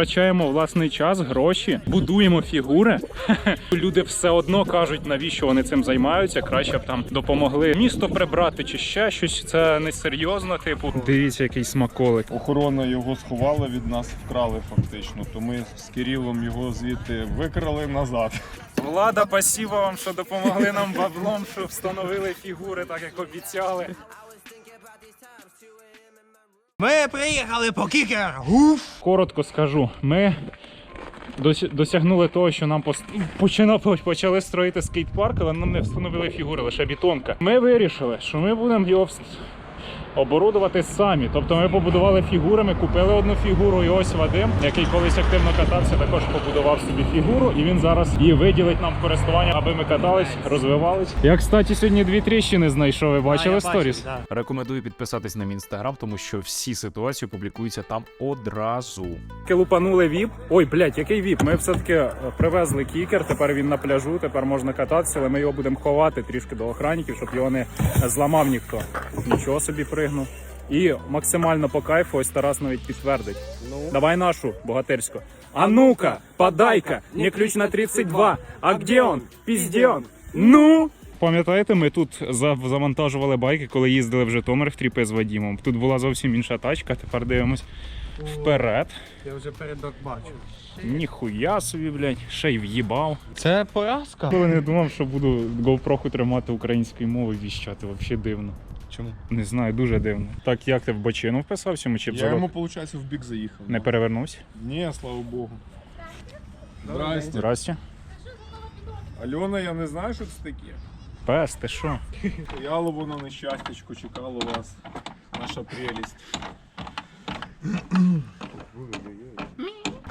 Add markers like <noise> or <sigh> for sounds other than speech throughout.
Витрачаємо власний час, гроші, будуємо фігури. <laughs> Люди все одно кажуть, навіщо вони цим займаються. Краще б там допомогли місто прибрати чи ще щось. Це не серйозно. Типу, дивіться, який смаколик. Охорона його сховала від нас, вкрали фактично. То ми з Кирилом його звідти викрали назад. Влада, спасибо вам, що допомогли нам баблом, що встановили фігури, так як обіцяли. Ми приїхали по кікер. Уф! Коротко скажу, ми досягнули того, що нам почали строїти скейт-парк, але нам не встановили фігури, лише бетонка. Ми вирішили, що ми будемо його оборудувати самі. Тобто ми побудували фігури, ми купили одну фігуру, і ось Вадим, який колись активно катався, також побудував собі фігуру, і він зараз її виділить нам в користування, аби ми катались, розвивались. Я, кстати, сьогодні дві тріщини знайшов. Ви бачили сторіс? Рекомендую підписатись на мій інстаграм, тому що всі ситуації публікуються там одразу. Таки лупанули віп. Ой, блядь, який віп? Ми все-таки е, привезли кікер, тепер він на пляжу, тепер можна кататися, але ми його будемо ховати трішки до охранників, щоб його не зламав ніхто. Нічого собі пригнув. І максимально по кайфу, ось Тарас навіть підтвердить. Давай нашу богатирську. А ну-ка, подай-ка, не ключ на 32. А где он? Пізде он? Ну! Пам'ятаєте, ми тут завантажували байки, коли їздили в Житомир в тріпи з Вадімом. Тут була зовсім інша тачка, тепер дивимось вперед. Я вже передок бачу. Ніхуя собі, блядь, ще й в'їбав. Це поразка. Коли не думав, що буду GoPro тримати українською мовою віщати, взагалі дивно. Чому? Не знаю, дуже дивно. Так як ти в бочину вписався, ми чи в Я йому, виходить, в бік заїхав. не перевернувся? Ні, слава Богу. Здрасте. Здрасте. Альона, я не знаю, що це таке. Пес, ти що? Стояло воно на щастячку, чекало вас. Наша прелість.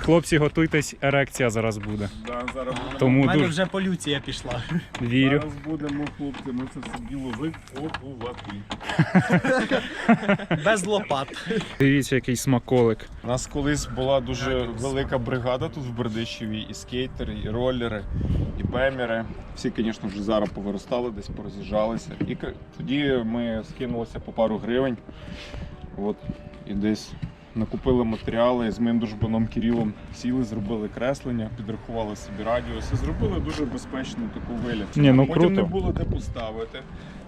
Хлопці, готуйтесь, ерекція зараз буде. Да, зараз буде. Тому У мене дуже вже полюція пішла. вірю. Зараз будемо, хлопці, ми це все діло викопувати. <laughs> Без лопат. Дивіться, який смаколик. У нас колись була дуже велика бригада тут в Бердичеві, і скейтери, і ролери, і бемери. Всі, звісно, вже зараз повиростали, десь пороз'їжджалися. І к- тоді ми скинулися по пару гривень. От, і десь накупили матеріали з моїм дружбаном Кирилом сіли, зробили креслення, підрахували собі радіус і зробили дуже безпечну таку виліт. Ні, ну Потім круто. не було де поставити.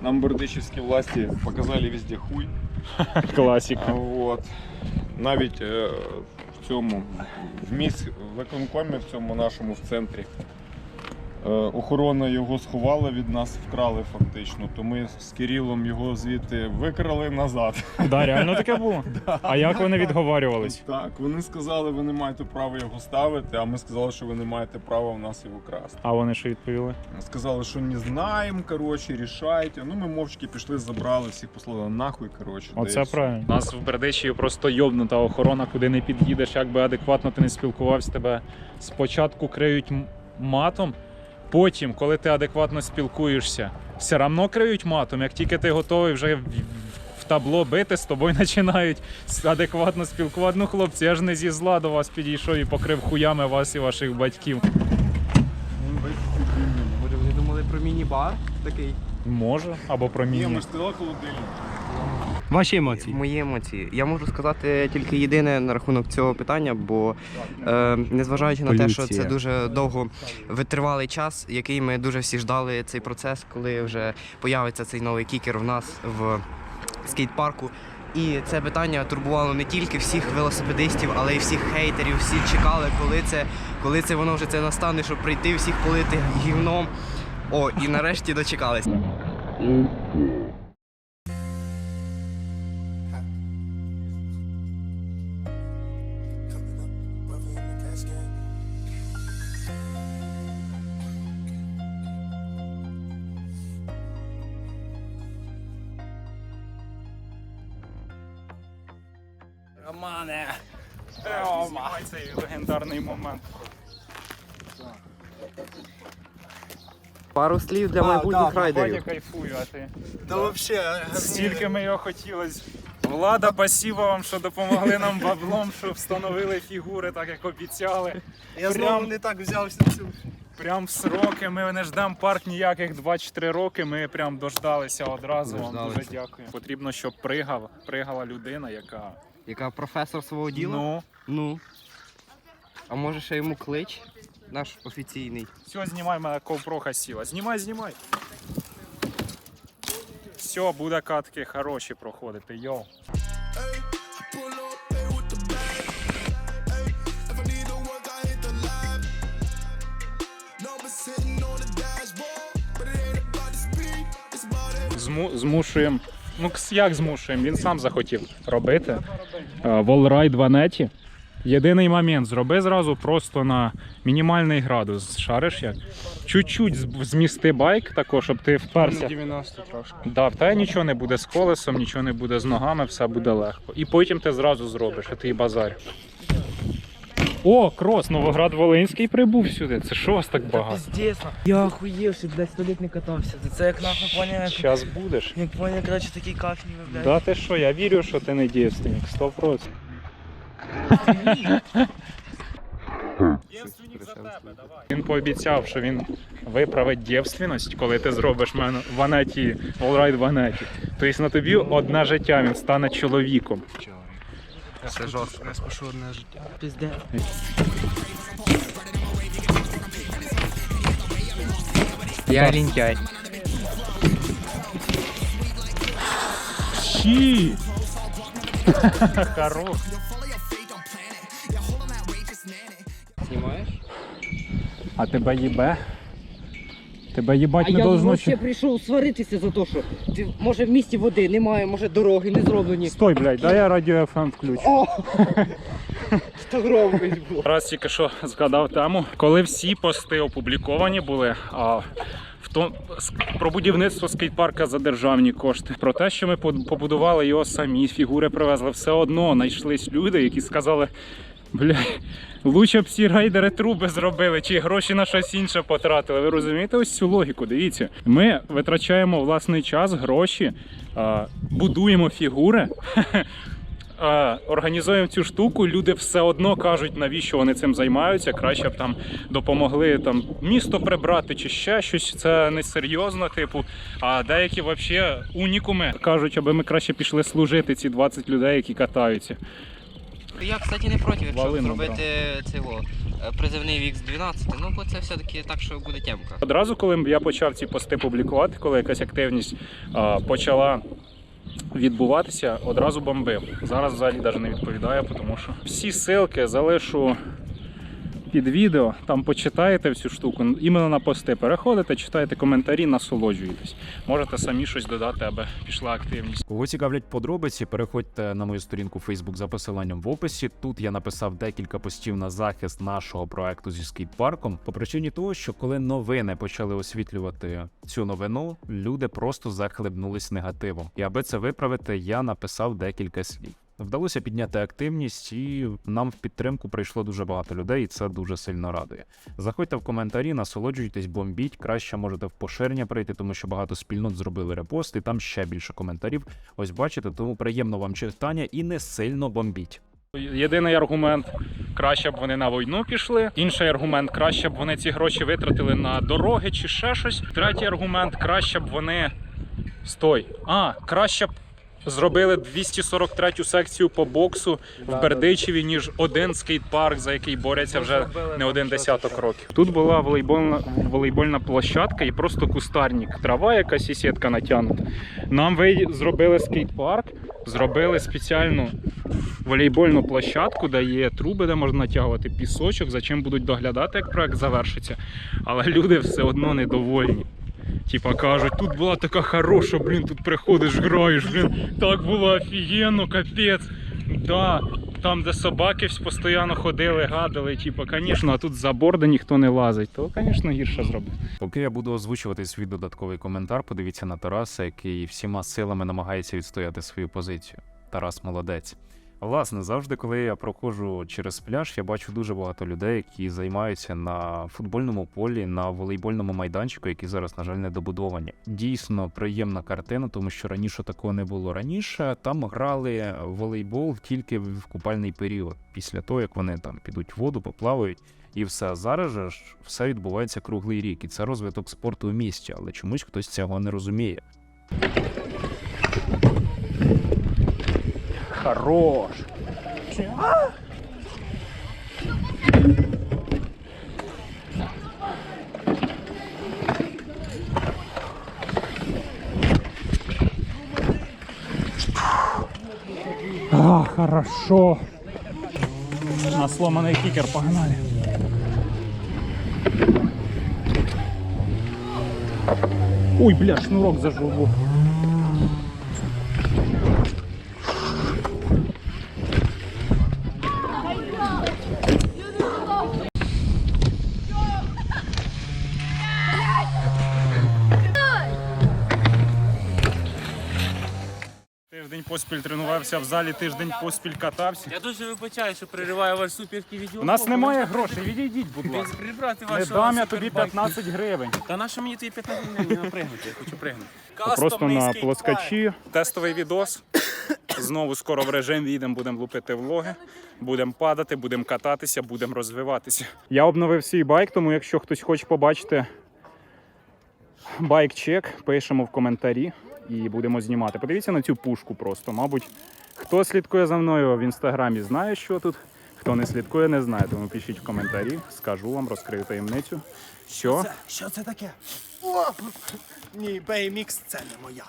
Нам бердичівські власті показали везде хуй. <laughs> Класіка. От навіть е, в цьому в міськ виконкомі, в цьому нашому в центрі. Е, Охорона його сховала від нас, вкрали фактично. То ми з Кирилом його звідти викрали назад. Да, реально таке було? <laughs> А як вони відговарювались? Так, вони сказали, ви не маєте права його ставити, а ми сказали, що ви не маєте права в нас його красти. А вони що відповіли? Сказали, що не знаємо, коротше, рішайте. Ну ми мовчки пішли, забрали, всіх послали нахуй. Коротше, Оце правильно. У нас в Бердичеві просто йобнута охорона, куди не під'їдеш, як би адекватно ти не спілкувався, тебе спочатку криють матом, потім, коли ти адекватно спілкуєшся, все одно криють матом. Як тільки ти готовий вже в- табло бити, з тобою <laughs> починають адекватно спілкувати. Ну, хлопці, я ж не зі зла до вас підійшов і покрив хуями вас і ваших батьків. Вони думали про міні-бар такий. Може, або про Ні, ми ж холодильник. Ваші емоції. Мої емоції. Я можу сказати тільки єдине на рахунок цього питання, бо е, незважаючи на те, що це дуже довго витривалий час, який ми дуже всі ждали цей процес, коли вже появиться цей новий кікер в нас в скейт-парку. І це питання турбувало не тільки всіх велосипедистів, але й всіх хейтерів. Всі чекали, коли це, коли це воно вже це настане, щоб прийти всіх полити гівном. О, і нарешті дочекались. Романе! Рома! Цей легендарний момент. Пару слів для А, майбутніх да, райдерів. Кайфую, а ти? Та взагалі. Стільки ми його хотіли. Влада, спасибо вам, що допомогли нам баблом, що встановили фігури, так як обіцяли. Я знову знову не так взявся цю. Прям в сроки. Ми не ждемо парк ніяких 2-3 роки. Ми прям дождалися одразу. Вам дуже Дождалися. дякую. Потрібно, щоб пригав, пригала людина, яка Яка професор свого діла? ну Ну. А може ще йому клич? Наш офіційний. Все, знімай мене ковпроха сіла. Знімай, знімай. Все, буде катки хороші проходити, йоу. Зму, змушуємо. Ну, як змушуємо? Він сам захотів робити. Волрай Волрайд в Анеті. Єдиний момент, зроби зразу просто на мінімальний градус. Шариш як? Чуть-чуть змісти байк також, щоб ти вперся. 90 трошки. Да, в тебе нічого не буде з колесом, нічого не буде з ногами, все буде легко. І потім ти зразу зробиш, а ти і базар. О, крос, Новоград Волинський прибув сюди. Це що вас так багато? Пиздец, Я охуєв, що блядь, сто літ не катався. Це як нахуй поняв, як, Зараз будеш. як поняв, короче, такий кафель, блядь. Да ти що, я вірю, що ти не дівственник, 100%. Він пообіцяв, що він виправить дівственність, коли ти зробиш мене в Анеті, Allride в Анеті. Тобто на тобі одне життя, він стане чоловіком. Це жорстко. Я спашу одне життя. Пиздец. Я лінтяй. Щі! <laughs> Хорош. Знімаєш? А тебе їбе? Тебе їбать А не я должно. вообще прийшов сваритися за те, що ти, може в місті води немає, може дороги не зроблені. Стой, блядь, дай я радіо FM включу. О! Громкость. Раз тільки що згадав тему, коли всі пости опубліковані були, а с- про будівництво скейт-парка за державні кошти, про те, що ми побудували його самі, фігури привезли, все одно знайшлись люди, які сказали. Бля, лучше б всі райдери труби зробили, чи гроші на щось інше потратили. Ви розумієте ось цю логіку? Дивіться, ми витрачаємо власний час, гроші, будуємо фігури, <laughs> організуємо цю штуку, люди все одно кажуть, навіщо вони цим займаються. Краще б там допомогли там місто прибрати чи ще щось. Це не серйозно, типу. А деякі взагалі унікуми кажуть, аби ми краще пішли служити ці 20 людей, які катаються. Я, кстати, не проти, якщо Валину зробити цього е, призивний вік з 12, ну бо це все-таки так, що буде тємка. Одразу, коли я почав ці пости публікувати, коли якась активність а, почала відбуватися, одразу бомбив. Зараз взагалі навіть не відповідаю, тому що всі силки залишу під відео, там почитаєте всю штуку, іменно на пости переходите, читаєте коментарі, насолоджуєтесь. Можете самі щось додати, аби пішла активність. Кого цікавлять подробиці, переходьте на мою сторінку Facebook за посиланням в описі. Тут я написав декілька постів на захист нашого проекту зі скейт-парком. По причині того, що коли новини почали освітлювати цю новину, люди просто захлебнулись негативом. І аби це виправити, я написав декілька слів. Вдалося підняти активність, і нам в підтримку прийшло дуже багато людей, і це дуже сильно радує. Заходьте в коментарі, насолоджуйтесь, бомбіть. Краще можете в поширення прийти, тому що багато спільнот зробили репост, і там ще більше коментарів. Ось бачите, тому приємно вам читання і не сильно бомбіть. Єдиний аргумент краще б вони на війну пішли. Інший аргумент краще б вони ці гроші витратили на дороги чи ще щось. Третій аргумент краще б вони. Стой. А, краще б зробили 243 секцію по боксу в Бердичеві, ніж один скейт-парк, за який борються вже не один десяток років. Тут була волейбольна волейбольна площадка і просто кустарник. Трава якась і сітка натягнута. Нам ви зробили скейт-парк, зробили спеціальну волейбольну площадку, де є труби, де можна натягувати пісочок, за чим будуть доглядати, як проект завершиться. Але люди все одно недовольні. Типа кажуть, тут була така хороша, блін, тут приходиш, граєш, блін, так було офігенно, капець. Да, там, де собаки постійно ходили, гадали, типа, звісно, а тут за борди ніхто не лазить, то, звісно, гірше зробити. Поки я буду озвучувати свій додатковий коментар, подивіться на Тараса, який всіма силами намагається відстояти свою позицію. Тарас молодець. Власне, завжди, коли я проходжу через пляж, я бачу дуже багато людей, які займаються на футбольному полі, на волейбольному майданчику, які зараз, на жаль, не добудовані. Дійсно приємна картина, тому що раніше такого не було. Раніше там грали волейбол тільки в купальний період, після того як вони там підуть в воду, поплавають. І все зараз ж все відбувається круглий рік, і це розвиток спорту в місті, але чомусь хтось цього не розуміє. Хорош. А? Хорошо. На сломанный кикер погнали. Ой, бля, шнурок зажил. Тиждень поспіль тренувався в залі, тиждень поспіль катався. Я дуже вибачаю, що перериваю ваш суперський відео. У нас немає грошей, відійдіть, будь ласка. Прибрати Не вашого дам я тобі супербайка. 15 гривень. Та на що мені тобі 15 гривень не напригнути? Я хочу пригнути. Просто на плоскачі. Тестовий відос. Знову скоро в режим війдемо, будемо лупити влоги, будемо падати, будемо кататися, будемо розвиватися. Я обновив свій байк, тому якщо хтось хоче побачити байк-чек, пишемо в коментарі і будемо знімати. Подивіться на цю пушку просто. Мабуть, хто слідкує за мною в інстаграмі, знає, що тут. Хто не слідкує, не знає. Тому пишіть в коментарі, скажу вам, розкрию таємницю. Що? Що це таке? О! Ні, BMX це не моя.